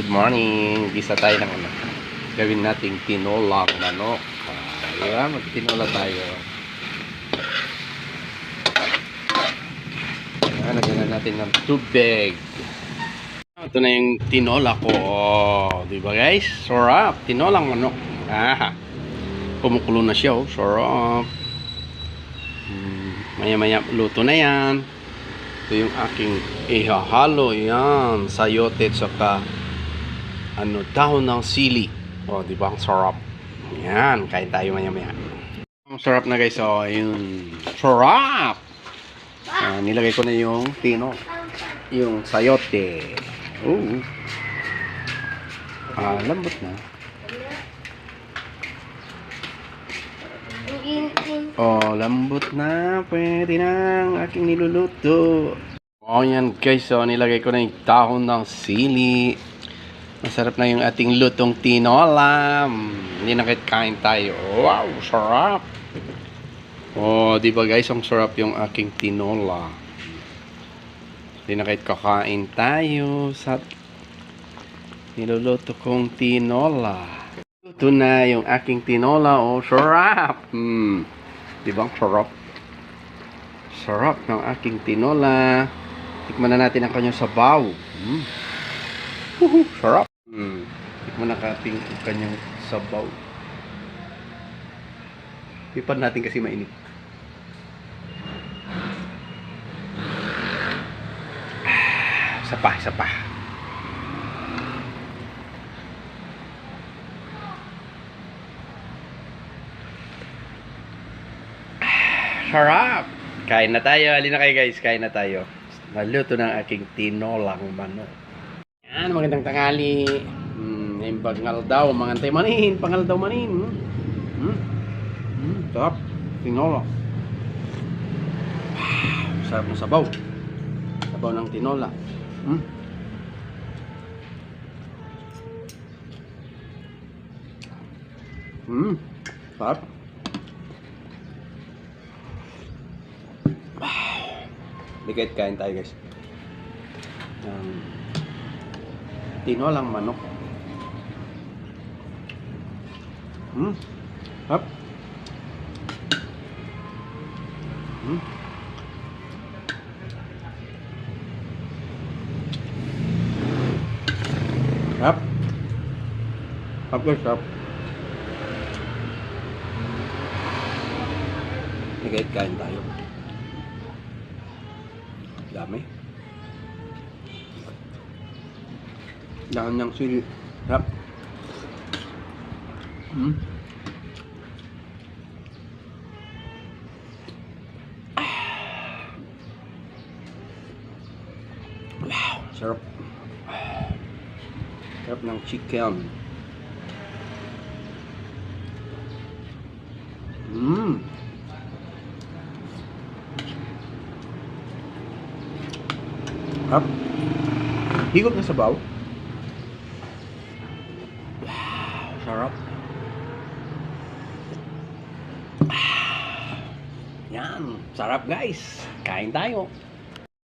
Good morning. Gisa tayo ng ano. Gawin nating tinolang manok. Ah, diba? Magtinola tayo. Ah, lagyan na natin ng tubig. Ito na yung tinola ko. Oh, di ba guys? Sarap. Tinolang manok. Ah, kumukulo na siya. Oh. Sarap. Hmm, maya-maya luto na yan. Ito yung aking ihahalo. Yan. Sayote at saka ano, dahon ng sili. O, di ba? Ang sarap. Yan. Kain tayo maya-maya. Ang sarap na guys. O, yun. Sarap! Ah, nilagay ko na yung tino. Yung sayote. Oo. Ah, lambot na. Oh, lambot na. Pwede na ang aking niluluto. Oh, yan guys. So, nilagay ko na yung dahon ng sili. Masarap na yung ating lutong tinola. Mm, Hindi na kahit kain tayo. Wow, sarap. Oh, di ba guys, ang sarap yung aking tinola. Hindi na kahit kakain tayo sa niluluto kong tinola. Ito na yung aking tinola. Oh, sarap. Hmm. Di ba ang sarap? Sarap ng aking tinola. Tikman na natin ang kanyang sabaw. Hmm. Sarap. Hmm. Tikman na natin ang kanyang sabaw. Pipan natin kasi mainit. Ah, Isa pa, isa pa. Sarap! Kain na tayo. Halina kayo guys. Kain na tayo. Naluto ng aking tinolang manok. Yan, magandang tangali. Hmm, yung pangal daw. Mangantay manin. Pangal daw manin. Hmm. Hmm. Sarap. Tinola. Ah, Sarap ng sabaw. Sabaw ng tinola. Hmm. Hmm. Sarap. Bigay kain tayo guys. Um, tinolang manok. Hmm. Hap. Hmm. Hap. Hap guys, hap. Bigay kain tayo. Dami. Dahon ng sili. Sarap. Hmm. Wow, sarap. Sarap ng chicken. Mmm. Sarap. Higop na sabaw. Sarap. Yan, sarap guys. Kain tayo.